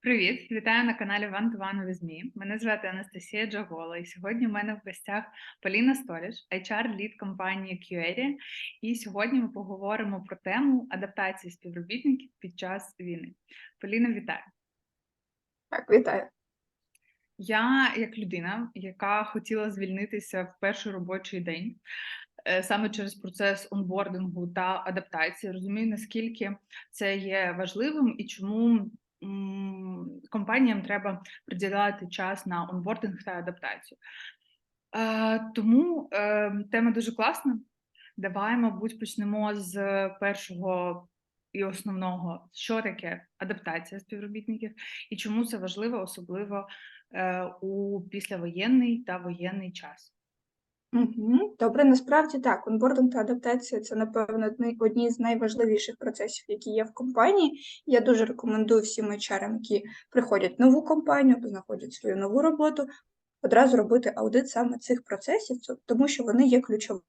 Привіт, вітаю на каналі One to One with Me. Мене звати Анастасія Джагола, і сьогодні в мене в гостях Поліна Століш, HR лід компанії QERI. І сьогодні ми поговоримо про тему адаптації співробітників під час війни. Поліна, вітаю! Так, вітаю. Я, як людина, яка хотіла звільнитися в перший робочий день, е, саме через процес онбордингу та адаптації, розумію, наскільки це є важливим і чому компаніям треба приділяти час на онбординг та адаптацію. Е, Тому е, тема дуже класна. Давай, мабуть, почнемо з першого і основного, що таке адаптація співробітників і чому це важливо, особливо е, у післявоєнний та воєнний час. Добре, насправді так, онбординг та адаптація це, напевно, одні, одні з найважливіших процесів, які є в компанії. Я дуже рекомендую всім HR, які приходять в нову компанію або знаходять свою нову роботу, одразу робити аудит саме цих процесів, це- тому що вони є ключовими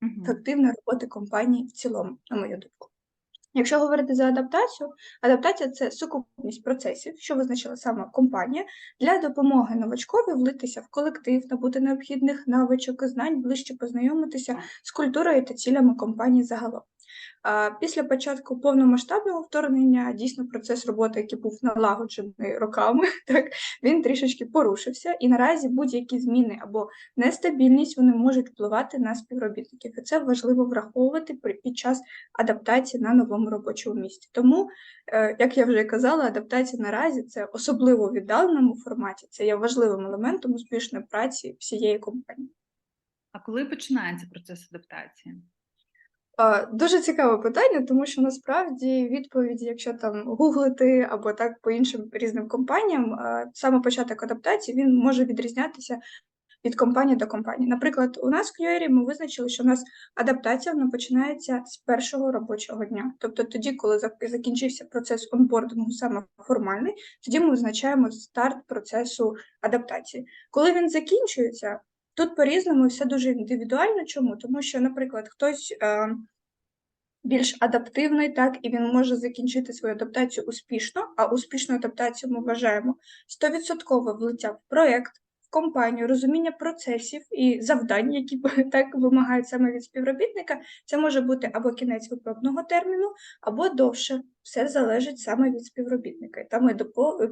Мгм. ефективної роботи компанії в цілому, на мою думку. Якщо говорити за адаптацію, адаптація це сукупність процесів, що визначила сама компанія, для допомоги новачкові влитися в колектив, набути необхідних навичок і знань, ближче познайомитися з культурою та цілями компанії загалом. Після початку повномасштабного вторгнення дійсно процес роботи, який був налагоджений роками, так він трішечки порушився, і наразі будь-які зміни або нестабільність вони можуть впливати на співробітників. І це важливо враховувати під час адаптації на новому робочому місці. Тому, е, як я вже казала, адаптація наразі це особливо в віддаленому форматі, це є важливим елементом успішної праці всієї компанії. А коли починається процес адаптації? Дуже цікаве питання, тому що насправді відповіді, якщо там гуглити або так по іншим різним компаніям, саме початок адаптації він може відрізнятися від компанії до компанії. Наприклад, у нас в QRI ми визначили, що у нас адаптація вона починається з першого робочого дня. Тобто тоді, коли закінчився процес онбордингу саме формальний, тоді ми визначаємо старт процесу адаптації. Коли він закінчується, тут по-різному все дуже індивідуально. Чому? Тому що, наприклад, хтось. Е, більш адаптивний, так, і він може закінчити свою адаптацію успішно, а успішну адаптацію ми вважаємо 100% влиття в проєкт, в компанію, розуміння процесів і завдань, які так вимагають саме від співробітника. Це може бути або кінець випробного терміну, або довше. Все залежить саме від співробітника. Там і до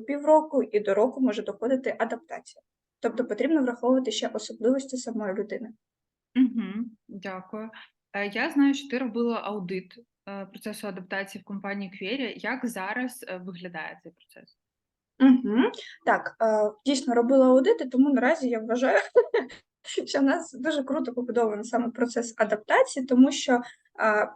півроку, і до року може доходити адаптація. Тобто потрібно враховувати ще особливості самої людини. Угу, дякую. Е, Я знаю, що ти робила аудит е, процесу адаптації в компанії Query. Як зараз е, виглядає цей процес? Угу. Так, дійсно робила аудити, тому наразі я вважаю, що в нас дуже круто побудований саме процес адаптації, тому що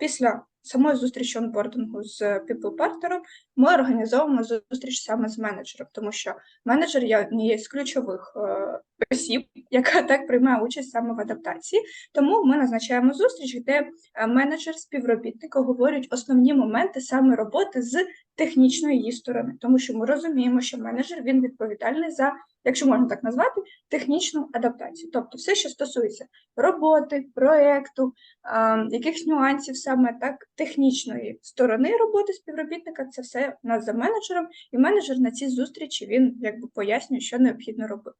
після самої зустрічі онбордингу з people-партнером ми організовуємо зустріч саме з менеджером, тому що менеджер є однією з ключових е, осіб, яка так приймає участь саме в адаптації. Тому ми назначаємо зустріч, де е, менеджер співробітника говорять основні моменти саме роботи з технічної її сторони, тому що ми розуміємо, що менеджер він відповідальний за, якщо можна так назвати, технічну адаптацію. Тобто все, що стосується роботи, проекту, а, якихось нюансів саме так технічної сторони роботи співробітника, це все у нас за менеджером, і менеджер на цій зустрічі він якби пояснює, що необхідно робити.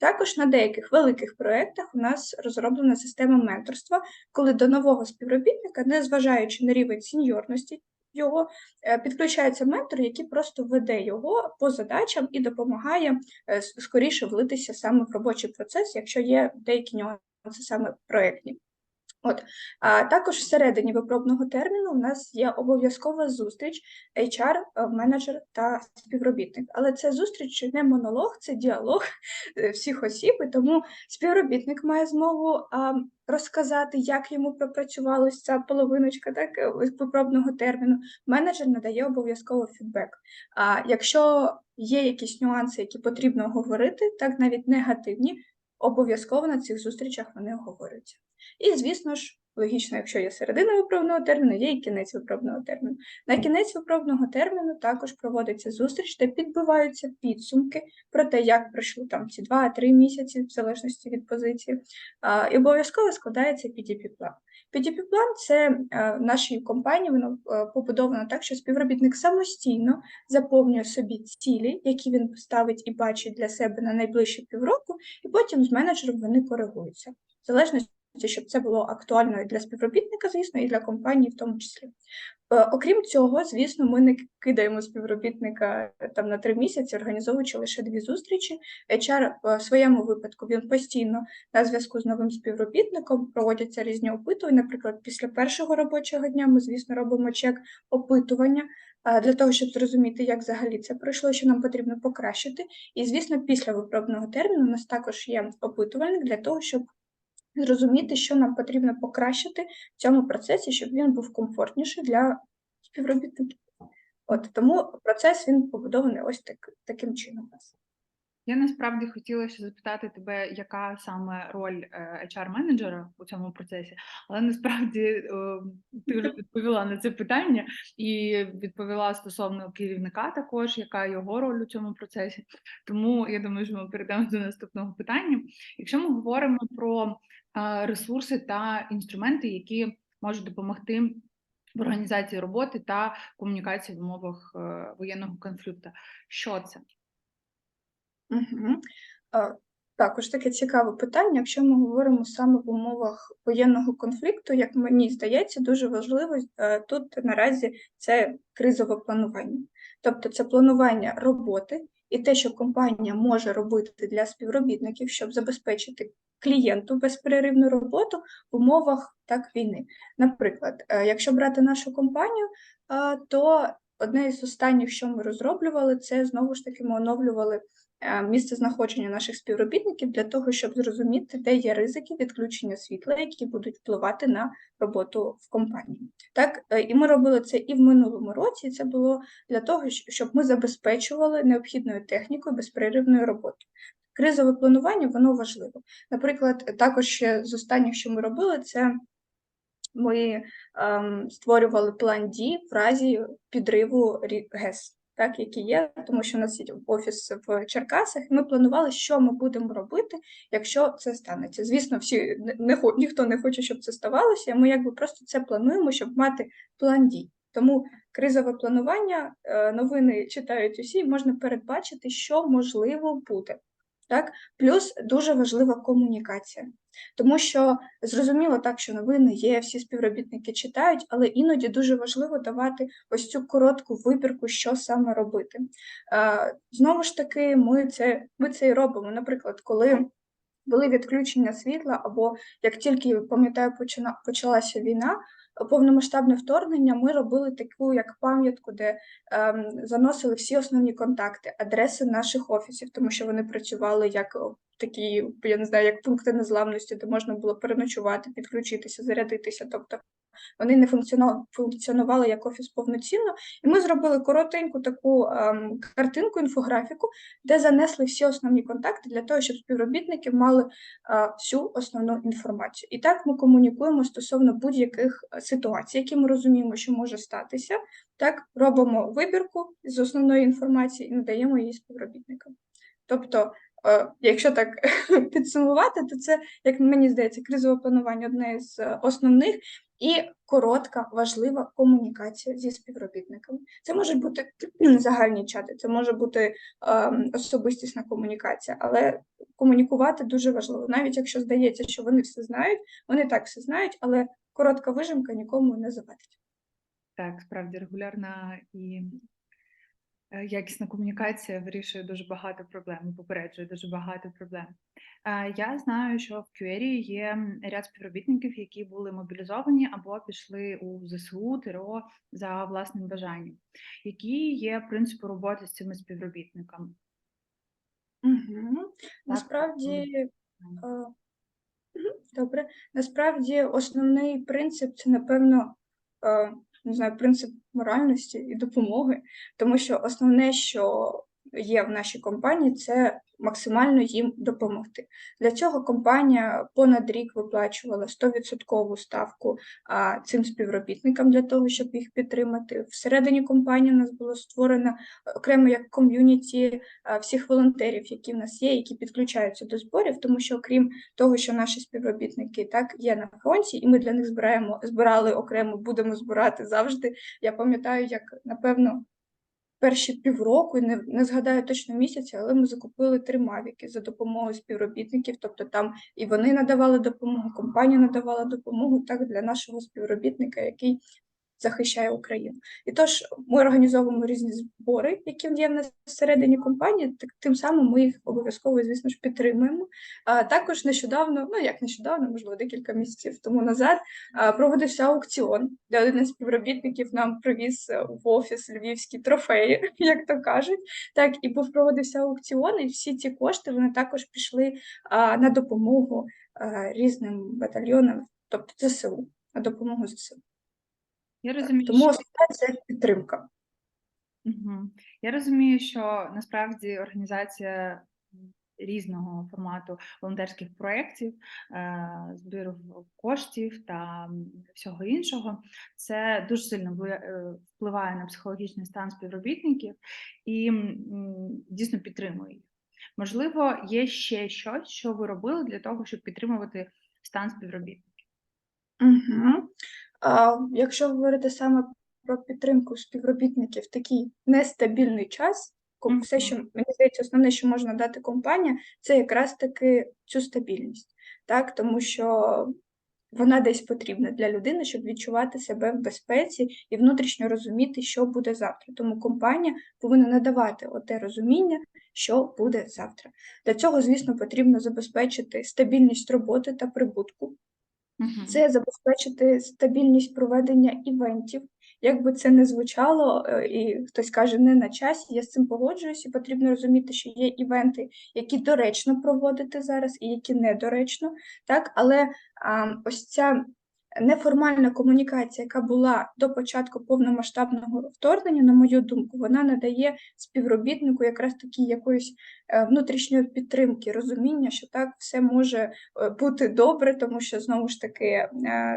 Також на деяких великих проєктах у нас розроблена система менторства, коли до нового співробітника, незважаючи на рівень сеньорності його, е, підключається ментор, який просто веде його по задачам і допомагає е, скоріше влитися саме в робочий процес, якщо є деякі нюанси саме проєктні. От а також всередині випробного терміну у нас є обов'язкова зустріч HR, е, менеджер та співробітник. Але це зустріч не монолог, це діалог е, всіх осіб, і тому співробітник має змогу розказати, як йому пропрацювалася ця половиночка так, е, випробного терміну. Менеджер надає обов'язково фідбек. А якщо є якісь нюанси, які потрібно говорити, так навіть негативні, обов'язково на цих зустрічах вони оговорюються. І, звісно ж, логічно, якщо є середина виправного терміну, є і кінець виправного терміну. На кінець виправного терміну також проводиться зустріч, де підбиваються підсумки про те, як пройшли там ці 2-3 місяці, в залежності від позиції. І обов'язково складається PDP-план. PDP-план – це е, нашій компанії воно е, побудовано так, що співробітник самостійно заповнює собі цілі, які він поставить і бачить для себе на найближчі півроку, і потім з менеджером вони коригуються. В залежності, щоб це було актуально і для співробітника, звісно, і для компанії в тому числі. Е, Окрім цього, звісно, ми не кидаємо співробітника е, там на три місяці, організовуючи лише дві зустрічі. HR в своєму випадку він постійно на зв'язку з новим співробітником проводяться різні опитування. Наприклад, після першого робочого дня ми, звісно, робимо чек опитування для того, щоб зрозуміти, як взагалі це пройшло, що нам потрібно покращити. І, звісно, після виправного терміну у нас також є опитувальник для того, щоб зрозуміти, що нам потрібно покращити в цьому процесі, щоб він був комфортніший для співробітників. От тому процес він побудований ось так, таким чином. Я насправді хотіла ще запитати тебе, яка саме роль е, HR-менеджера у цьому процесі, але насправді е, ти вже відповіла на це питання і відповіла стосовно керівника також, яка його роль у цьому процесі. Тому я думаю, що ми перейдемо до наступного питання. Якщо ми говоримо про е, ресурси та інструменти, які можуть допомогти в організації роботи та комунікації в умовах воєнного конфлікту, що це? Також таке цікаве питання. Якщо ми говоримо саме в умовах воєнного конфлікту, як мені здається, дуже важливо е, тут наразі це кризове планування. Тобто це планування роботи і те, що компанія може робити для співробітників, щоб забезпечити клієнту безперервну роботу в умовах так війни. Наприклад, е, якщо брати нашу компанію, е, то одне із останніх, що ми розроблювали, це знову ж таки ми оновлювали місце знаходження наших співробітників для того, щоб зрозуміти, де є ризики відключення світла, які будуть впливати на роботу в компанії. Так, е, і ми робили це і в минулому році. і Це було для того, щоб ми забезпечували необхідною технікою безперервною роботу. Кризове планування воно важливо. Наприклад, також ще з останніх, що ми робили, це ми ем, створювали план дій в разі підриву ГЕС, так, які є, тому що у нас є офіс в Черкасах, ми планували, що ми будемо робити, якщо це станеться. Звісно, всі не, ніхто не хоче, щоб це ставалося. Ми якби просто це плануємо, щоб мати план дій. Тому кризове планування, е, новини читають усі, можна передбачити, що можливо буде. Так? Плюс дуже важлива комунікація. Тому що зрозуміло так, що новини є, всі співробітники читають, але іноді дуже важливо давати ось цю коротку вибірку, що саме робити. Знову ж таки, ми це, ми це і робимо. Наприклад, коли були відключення світла, або як тільки пам'ятаю, почалася війна, повномасштабне вторгнення, ми робили таку як пам'ятку, де ем, заносили всі основні контакти, адреси наших офісів, тому що вони працювали як такі, я не знаю, як пункти незламності, де можна було переночувати, підключитися, зарядитися. Тобто вони не функціонували як офіс повноцінно. І ми зробили коротеньку таку ем, картинку, інфографіку, де занесли всі основні контакти для того, щоб співробітники мали е, всю основну інформацію. І так ми комунікуємо стосовно будь-яких е, ситуацій, які ми розуміємо, що може статися. Так, робимо вибірку з основної інформації і надаємо її співробітникам. Тобто, якщо так підсумувати, то це, як мені здається, кризове планування одне з е, основних і коротка, важлива комунікація зі співробітниками. Це можуть бути загальні чати, це може бути ем, особистісна комунікація, але комунікувати дуже важливо. Навіть якщо здається, що вони все знають, вони так все знають, але коротка вижимка нікому не завадить. Так, справді регулярна і е, якісна комунікація вирішує дуже багато проблем, попереджує дуже багато проблем. Е, Я знаю, що в QERI є ряд співробітників, які були мобілізовані або пішли у ЗСУ ТРО за власним бажанням. Які є принципи роботи з цими співробітниками? Угу. Насправді, е, добре. Насправді, основний принцип це, напевно, е, не знаю, принцип моральності і допомоги, тому що основне, що є в нашій компанії, це максимально їм допомогти. Для цього компанія понад рік виплачувала 100% ставку цим співробітникам для того, щоб їх підтримати. Всередині компанії у нас було створено окремо як ком'юніті всіх волонтерів, які в нас є, які підключаються до зборів, тому що окрім того, що наші співробітники так є на фронті, і ми для них збираємо збирали окремо, будемо збирати завжди. Я пам'ятаю, як напевно. Перші півроку, не, не згадаю точно місяця, але ми закупили три мавіки за допомогою співробітників. Тобто там і вони надавали допомогу, компанія надавала допомогу так для нашого співробітника, який захищає Україну. І тож ми організовуємо різні збори, які є в нас всередині компанії. Так тим самим ми їх обов'язково, звісно ж, підтримуємо. А також нещодавно, ну як нещодавно, можливо, декілька місяців тому назад, проводився аукціон, де один із співробітників нам привіз е, в офіс львівські трофеї, як то кажуть. Так, і був проводився аукціон, і всі ці кошти вони також пішли а, на допомогу а, різним батальйонам, тобто ЗСУ, на допомогу ЗСУ. Я розумію, Тому що це підтримка. Мгм. Я розумію, що насправді організація різного формату волонтерських проєктів, е, збір коштів та всього іншого, це дуже сильно е, впливає на психологічний стан співробітників і дійсно підтримує їх. Можливо, є ще щось, що ви робили для того, щоб підтримувати стан співробітників. Угу. А, якщо говорити саме про підтримку співробітників в такий нестабільний час, все, що мені здається, основне, що можна дати компанія, це якраз таки цю стабільність, так? Тому що вона десь потрібна для людини, щоб відчувати себе в безпеці і внутрішньо розуміти, що буде завтра. Тому компанія повинна надавати оте розуміння, що буде завтра. Для цього, звісно, потрібно забезпечити стабільність роботи та прибутку. Мгм. Це забезпечити стабільність проведення івентів. Як би це не звучало, е, і хтось каже не на часі, я з цим погоджуюся, потрібно розуміти, що є івенти, які доречно проводити зараз, і які недоречно, так? Але а, ось ця неформальна комунікація, яка була до початку повномасштабного вторгнення, на мою думку, вона надає співробітнику якраз такі якоїсь е, внутрішньої підтримки, розуміння, що так все може е, бути добре, тому що знову ж таки, е,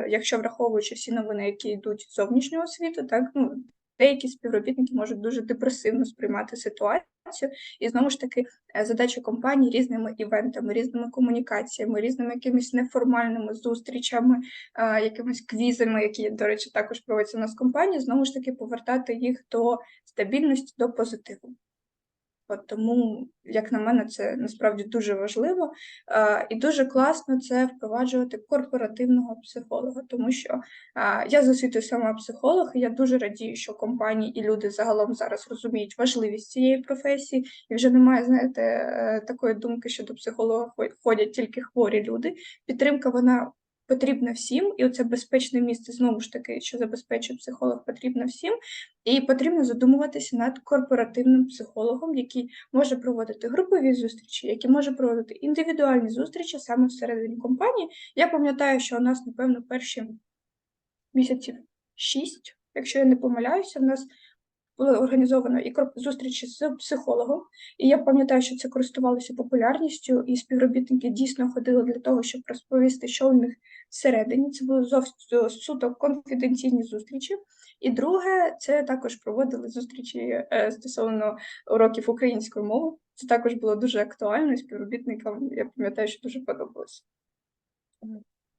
якщо враховуючи всі новини, які йдуть з зовнішнього світу, так ну деякі співробітники можуть дуже депресивно сприймати ситуацію. І знову ж таки, е, задача компанії різними івентами, різними комунікаціями, різними якимись неформальними зустрічами, е, якимись квізами, які, до речі, також проводяться у нас в компанії, знову ж таки повертати їх до стабільності, до позитиву. От тому, як на мене, це насправді дуже важливо е, і дуже класно це впроваджувати корпоративного психолога, тому що е, я за освітою сама психолог, і я дуже радію, що компанії і люди загалом зараз розуміють важливість цієї професії, і вже немає, знаєте, е, такої думки, що до психолога хо- ходять тільки хворі люди. Підтримка вона потрібна всім, і оце безпечне місце знову ж таки, що забезпечує психолог, потрібно всім. І потрібно задумуватися над корпоративним психологом, який може проводити групові зустрічі, який може проводити індивідуальні зустрічі саме всередині компанії. Я пам'ятаю, що у нас, напевно, перші місяців шість, якщо я не помиляюся, в нас було організовано і зустрічі з психологом. І я пам'ятаю, що це користувалося популярністю, і співробітники дійсно ходили для того, щоб розповісти, що у них всередині. Це були зовсім суто конфіденційні зустрічі. І друге, це також проводили зустрічі е, стосовно уроків української мови. Це також було дуже актуально, і співробітникам, я пам'ятаю, що дуже подобалося.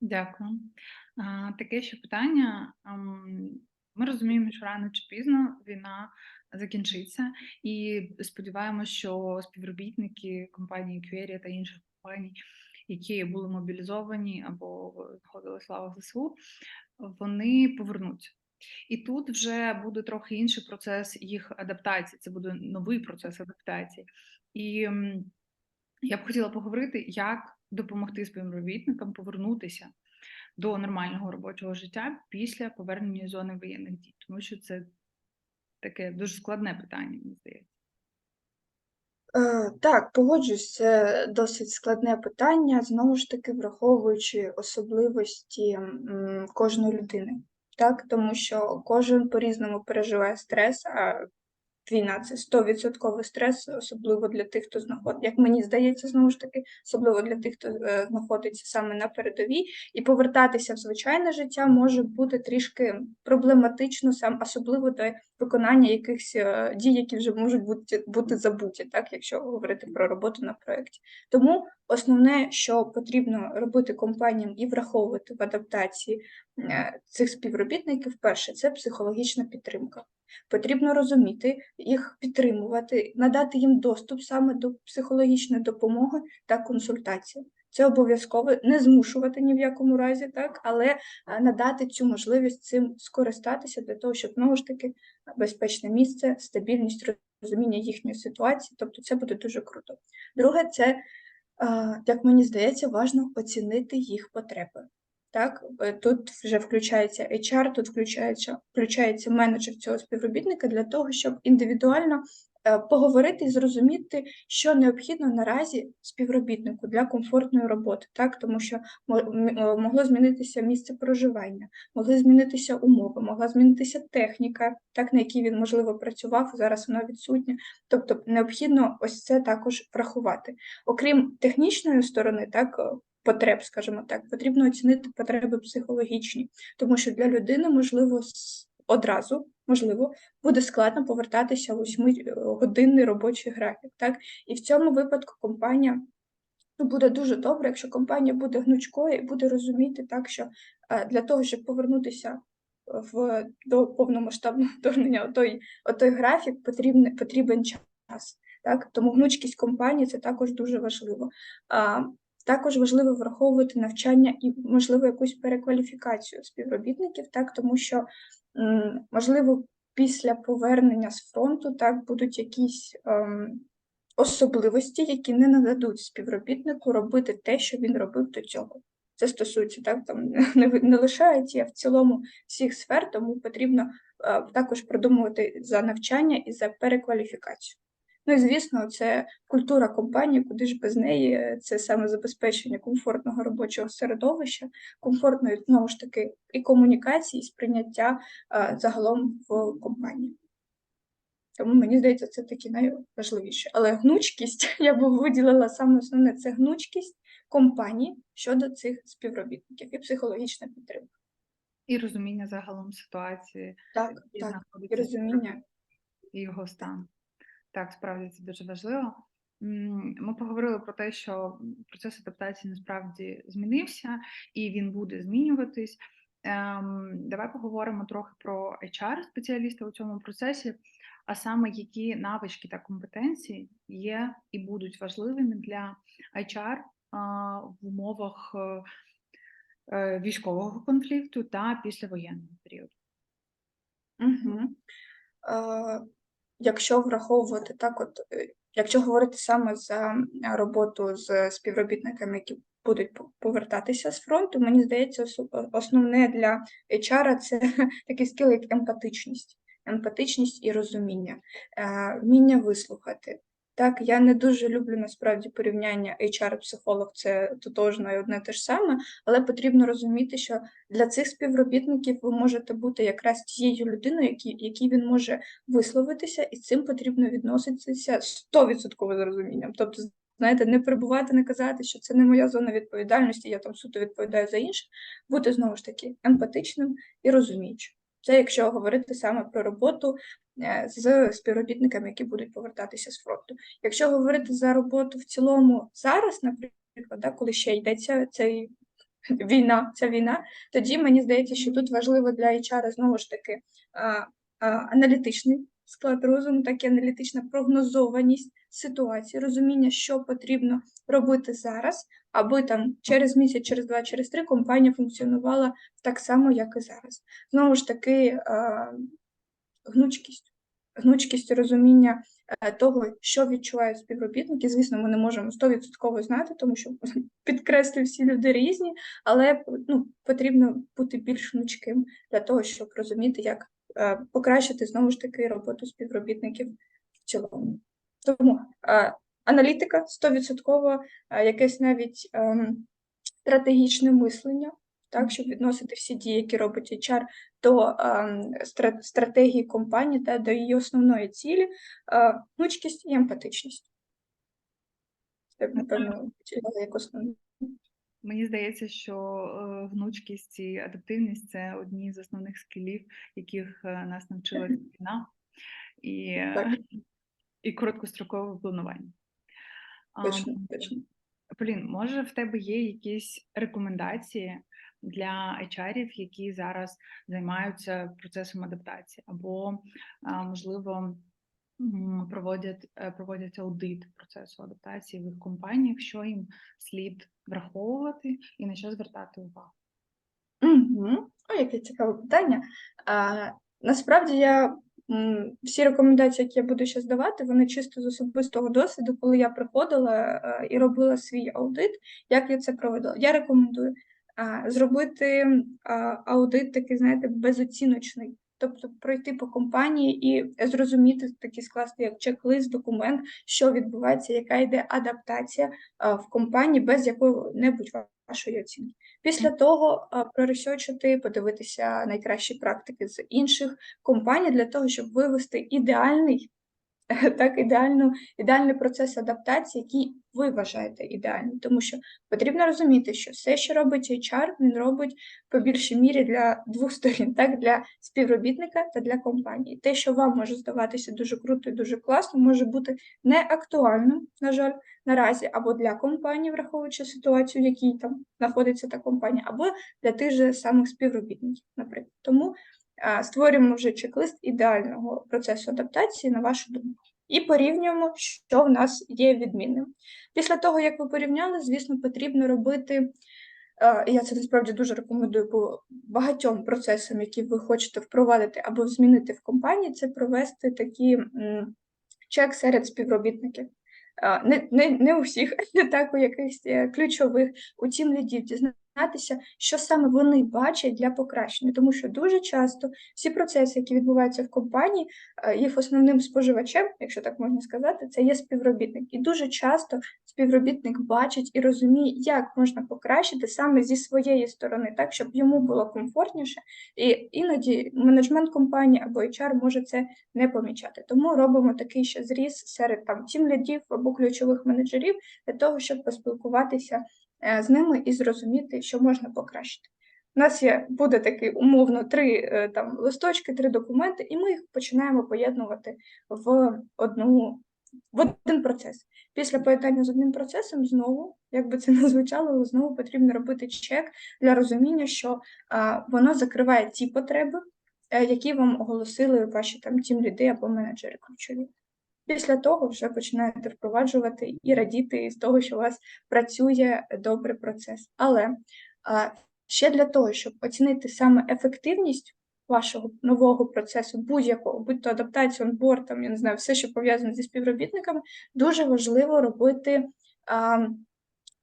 Дякую. Таке ще питання. Ми розуміємо, що рано чи пізно війна закінчиться, і сподіваємося, що співробітники компанії Query та інших компаній, які були мобілізовані або входили слава ЗСУ, вони повернуться. І тут вже буде трохи інший процес їх адаптації. Це буде новий процес адаптації. І я б хотіла поговорити, як допомогти співробітникам повернутися до нормального робочого життя після повернення зони воєнних дій, тому що це таке дуже складне питання, мені здається. Е, Так, погоджуюсь, це досить складне питання, знову ж таки, враховуючи особливості кожної людини, так, тому що кожен по-різному переживає стрес, а війна це 100% стрес, особливо для тих, хто знаходить, як мені здається, знову ж таки, особливо для тих, хто е, знаходиться саме на передовій, і повертатися в звичайне життя може бути трішки проблематично, сам особливо до виконання якихось е, дій, які вже можуть бути, бути забуті, так, якщо говорити про роботу на проєкті. Тому основне, що потрібно робити компаніям і враховувати в адаптації е, цих співробітників, перше, це психологічна підтримка. Потрібно розуміти, їх підтримувати, надати їм доступ саме до психологічної допомоги та консультації. Це обов'язково не змушувати ні в якому разі, так, але е, надати цю можливість цим скористатися для того, щоб знову ж таки безпечне місце, стабільність, розуміння їхньої ситуації. Тобто це буде дуже круто. Друге, це, як мені здається, важливо оцінити їх потреби. Так, е, тут вже включається HR, тут включається, включається менеджер цього співробітника для того, щоб індивідуально е, поговорити і зрозуміти, що необхідно наразі співробітнику для комфортної роботи, так, тому що е, могло змінитися місце проживання, могли змінитися умови, могла змінитися техніка, так, на якій він, можливо, працював, зараз вона відсутня. Тобто необхідно ось це також врахувати. Окрім технічної сторони, так, потреб, скажімо так, потрібно оцінити потреби психологічні, тому що для людини, можливо, одразу, можливо, буде складно повертатися в 8-годинний робочий графік. Так? І в цьому випадку компанія ну, буде дуже добре, якщо компанія буде гнучкою і буде розуміти так, що е, для того, щоб повернутися в до повномасштабного вторгнення, отой, отой графік потрібен, потрібен час. Так? Тому гнучкість компанії це також дуже важливо. А, також важливо враховувати навчання і, можливо, якусь перекваліфікацію співробітників, так, тому що, можливо, після повернення з фронту так, будуть якісь ем, особливості, які не нададуть співробітнику робити те, що він робив до цього. Це стосується так, там, не, не лише IT, а в цілому всіх сфер, тому потрібно е, також продумувати за навчання і за перекваліфікацію. Ну і звісно, це культура компанії, куди ж без неї це саме забезпечення комфортного робочого середовища, комфортної знову ж таки і комунікації, і сприйняття е, загалом в компанії. Тому мені здається, це такі найважливіші. Але гнучкість я б виділила саме основне це гнучкість компанії щодо цих співробітників і психологічна підтримка. І розуміння загалом ситуації, Так, і так, і розуміння. і його стан. Так, справді це дуже важливо. Ми поговорили про те, що процес адаптації насправді змінився і він буде змінюватись. Ем, Давай поговоримо трохи про HR-спеціаліста у цьому процесі, а саме які навички та компетенції є і будуть важливими для HR в умовах е, е, військового конфлікту та післявоєнного періоду. Угу. Е, якщо враховувати так, от е, якщо говорити саме за е, роботу з співробітниками, які будуть по- повертатися з фронту, мені здається, осо- основне для HR це такий скіл, як емпатичність, емпатичність і розуміння, е, вміння вислухати. Так, я не дуже люблю насправді порівняння HR-психолог, це тотожно і одне те ж саме, але потрібно розуміти, що для цих співробітників ви можете бути якраз тією людиною, які, якій він може висловитися, і з цим потрібно відноситися 100% з розумінням. Тобто, знаєте, не перебувати, не казати, що це не моя зона відповідальності, я там суто відповідаю за інше, бути знову ж таки емпатичним і розуміючим. Це якщо говорити саме про роботу е, з співробітниками, які будуть повертатися з фронту. Якщо говорити за роботу в цілому зараз, наприклад, да, коли ще йдеться цей війна, ця війна, тоді мені здається, що тут важливо для HR знову ж таки аналітичний склад розуму, так і аналітична прогнозованість ситуації, розуміння, що потрібно робити зараз, аби там через місяць, через два, через три компанія функціонувала так само, як і зараз. Знову ж таки, гнучкість, гнучкість розуміння е, того, що відчувають співробітники. Звісно, ми не можемо 100% знати, тому що підкреслю, всі люди різні, але ну, потрібно бути більш гнучким для того, щоб розуміти, як е, покращити знову ж таки роботу співробітників в цілому. Тому е, аналітика 100%, е, якесь навіть ем, стратегічне мислення. так, щоб відносити всі дії, які робить HR, до ем, стратегії компанії та до її основної цілі, е, гнучкість і емпатичність. Це, напевно, поділяла як основне. Мені здається, що е, гнучкість і адаптивність це одні з основних скілів, яких нас навчила війна, і, і короткострокове планування. Точно, точно. Полін, може в тебе є якісь рекомендації для HR-ів, які зараз займаються процесом адаптації, або, можливо, проводять, е, проводять аудит процесу адаптації в їх компаніях, що їм слід враховувати і на що звертати увагу? Угу. О, яке цікаве питання. А, насправді я всі рекомендації, які я буду зараз давати, вони чисто з особистого досвіду, коли я приходила е, і робила свій аудит, як я це проводила. Я рекомендую зробити аудит такий, знаєте, безоціночний. Тобто пройти по компанії і зрозуміти такий скласти як чек-лист, документ, що відбувається, яка йде адаптація в компанії без якої-небудь вашої оцінки. Після того а, проресерчити, подивитися найкращі практики з інших компаній для того, щоб вивести ідеальний, так, ідеальну, ідеальний процес адаптації, який ви вважаєте ідеальним. Тому що потрібно розуміти, що все, що робить HR, він робить по більшій мірі для двох сторін, так, для співробітника та для компанії. Те, що вам може здаватися дуже круто і дуже класно, може бути не актуальним, на жаль, наразі, або для компанії, враховуючи ситуацію, в якій там знаходиться та компанія, або для тих же самих співробітників, наприклад. Тому створюємо вже чек-лист ідеального процесу адаптації, на вашу думку, і порівнюємо, що в нас є відмінним. Після того, як ви порівняли, звісно, потрібно робити. Я це насправді дуже рекомендую по багатьом процесам, які ви хочете впровадити або змінити в компанії, це провести такі чек серед співробітників. Не, не, не у всіх, так у якихось е, ключових, у тім лідів дізнатися, що саме вони бачать для покращення, тому що дуже часто всі процеси, які відбуваються в компанії, е, їх основним споживачем, якщо так можна сказати, це є співробітник. І дуже часто співробітник бачить і розуміє, як можна покращити саме зі своєї сторони, так щоб йому було комфортніше, і іноді менеджмент компанії або HR може це не помічати. Тому робимо такий ще зріз серед там тім-лідів або ключових менеджерів для того, щоб поспілкуватися з ними і зрозуміти, що можна покращити. У нас є буде такий умовно три е, там листочки, три документи, і ми їх починаємо поєднувати в одну в один процес. Після поєднання з одним процесом знову, як би це не звучало, знову потрібно робити чек для розуміння, що а, воно закриває ті потреби, е, які вам оголосили ваші там тім ліди або менеджери ключові. Після того вже починаєте впроваджувати і радіти з того, що у вас працює добрий процес. Але а, ще для того, щоб оцінити саме ефективність вашого нового процесу, будь-якого, будь то адаптація, онборд, там, я не знаю, все, що пов'язане зі співробітниками, дуже важливо робити а,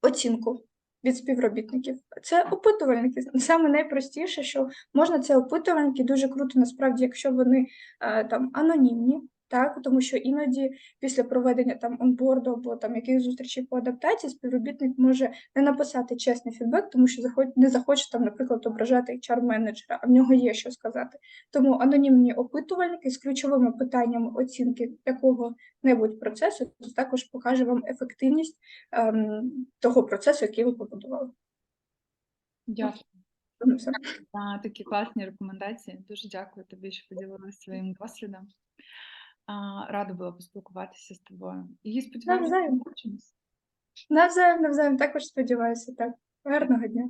оцінку від співробітників. Це опитувальники. Саме найпростіше, що можна це опитувальники, дуже круто, насправді, якщо вони там анонімні, так, тому що іноді після проведення там онборду або там яких зустрічей по адаптації співробітник може не написати чесний фідбек, тому що не захоче там, наприклад, ображати HR-менеджера, а в нього є що сказати. Тому анонімні опитувальники з ключовими питаннями оцінки якого-небудь процесу це також покаже вам ефективність ем, того процесу, який ви побудували. Дякую Ну, такі класні рекомендації. Дуже дякую тобі, що поділилася своїм досвідом. Рада була поспілкуватися з тобою. І сподіваюся, побачимось. Навзаєм, навзаєм, також сподіваюся, так. Гарного дня.